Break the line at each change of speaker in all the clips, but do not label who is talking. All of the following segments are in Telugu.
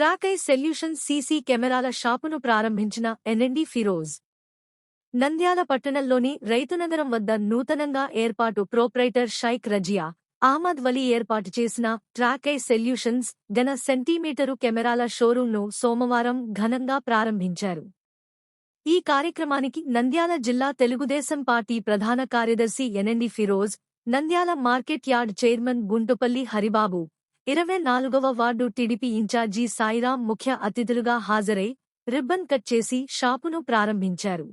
ట్రాకై సెల్యూషన్ సీసీ కెమెరాల షాపును ప్రారంభించిన ఎన్ఎండి ఫిరోజ్. నంద్యాల పట్టణంలోని రైతునగరం వద్ద నూతనంగా ఏర్పాటు ప్రోప్రైటర్ షైక్ రజియా అహ్మద్ వలీ ఏర్పాటు చేసిన ట్రాకై సెల్యూషన్స్ ఘన గన సెంటీమీటరు కెమెరాల షోరూంను సోమవారం ఘనంగా ప్రారంభించారు. ఈ కార్యక్రమానికి నంద్యాల జిల్లా తెలుగుదేశం పార్టీ ప్రధాన కార్యదర్శి NMD Firoz Nandyal market yard chairman Guntupalli Haribabu ఇరవై నాలుగవ వార్డు టీడీపీ ఇన్ఛార్జి సాయిరాం ముఖ్య అతిథులుగా హాజరై రిబ్బన్ కట్ చేసి షాపును ప్రారంభించారు.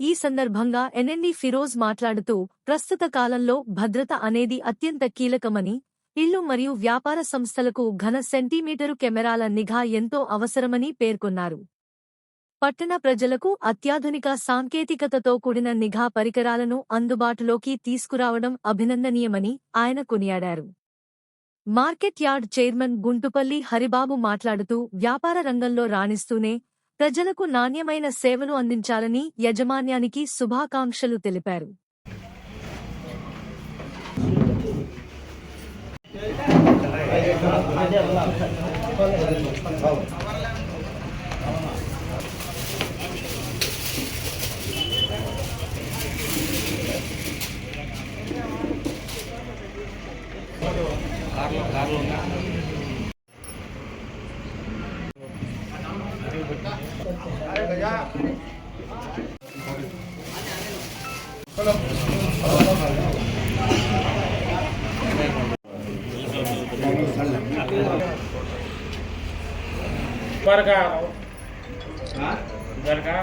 ఈ సందర్భంగా ఎన్ఎన్డి ఫిరోజ్ మాట్లాడుతూ ప్రస్తుత కాలంలో భద్రత అనేది అత్యంత కీలకమని ఇళ్ళు మరియు వ్యాపార సంస్థలకు ఘన సెంటీమీటరు కెమెరాల నిఘా ఎంతో అవసరమని పేర్కొన్నారు. పట్టణ ప్రజలకు అత్యాధునిక సాంకేతికతతో కూడిన నిఘా పరికరాలను అందుబాటులోకి తీసుకురావడం అభినందనీయమని ఆయన కొనియాడారు. Market yard chairman Guntupalli Haribabu మాట్లాడుతూ వ్యాపార రంగంలో రాణిస్తూనే ప్రజలకు నాణ్యమైన సేవలు అందించాలని యజమాన్యానికి శుభాకాంక్షలు తెలిపారు.
త్వరగా త్వరగా